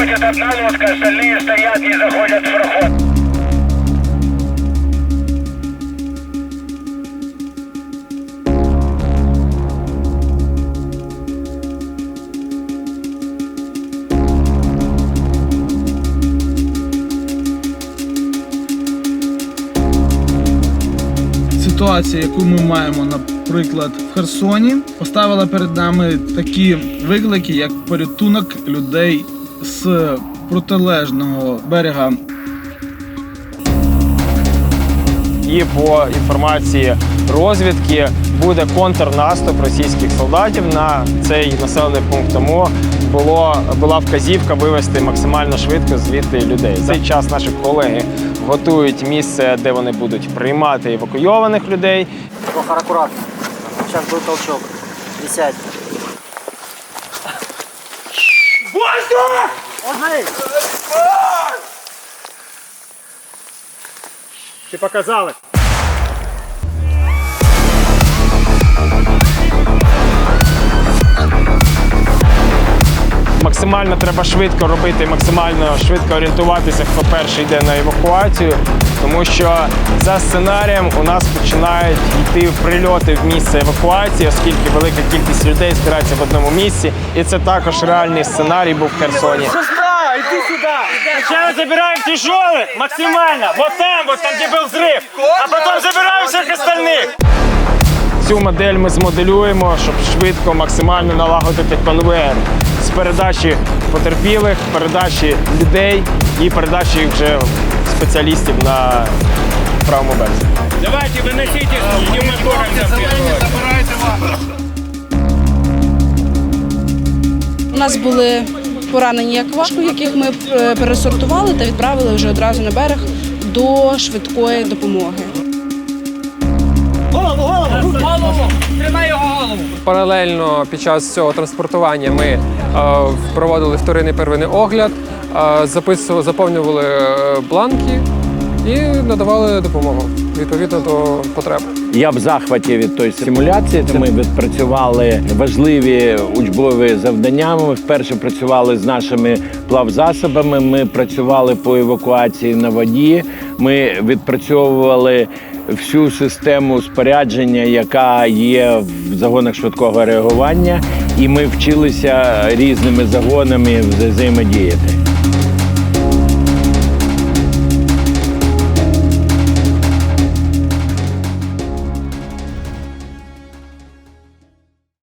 Выходит одна лодка, остальные стоят, не заходят в проход. Ситуація, яку ми маємо, наприклад, в Херсоні, поставила перед нами такі виклики, як порятунок людей з протилежного берега І по інформації розвідки буде контрнаступ російських солдатів на цей населений пункт. Тому було була вказівка вивести максимально швидко звідти людей. Цей час наші колеги готують місце, де вони будуть приймати евакуйованих людей. Прохор, аккуратно. Сейчас будет толчок. Присядь. Ти показали. Максимально треба швидко робити, максимально швидко орієнтуватися, хто перший йде на евакуацію, тому що за сценарієм у нас починають йти прильоти в місце евакуації, оскільки велика кількість людей збирається в одному місці. І це також реальний сценарій був в Херсоні. Сначала забираем тяжелых максимально, вот там, вот там, где был взрыв, а потом забираем всех остальных. Цю модель ми змоделюємо, щоб швидко, максимально налагодити конвейер з передачі потерпілих, передачі людей і передачі вже спеціалістів на правому березі. Давайте, винесіть. Забирайте вас. У нас були поранені як яких ми е, пересортували та відправили вже одразу на берег до швидкої допомоги. Паралельно під час цього транспортування ми е, проводили вторинний первинний огляд, е, записували, заповнювали е, бланки і надавали допомогу відповідно до потреб. Я в захваті від тої симуляції. Ми відпрацювали важливі учбові завдання. Ми вперше працювали з нашими плавзасобами. Ми працювали по евакуації на воді. Ми відпрацьовували всю систему спорядження, яка є в загонах швидкого реагування, і ми вчилися різними загонами взаємодіяти.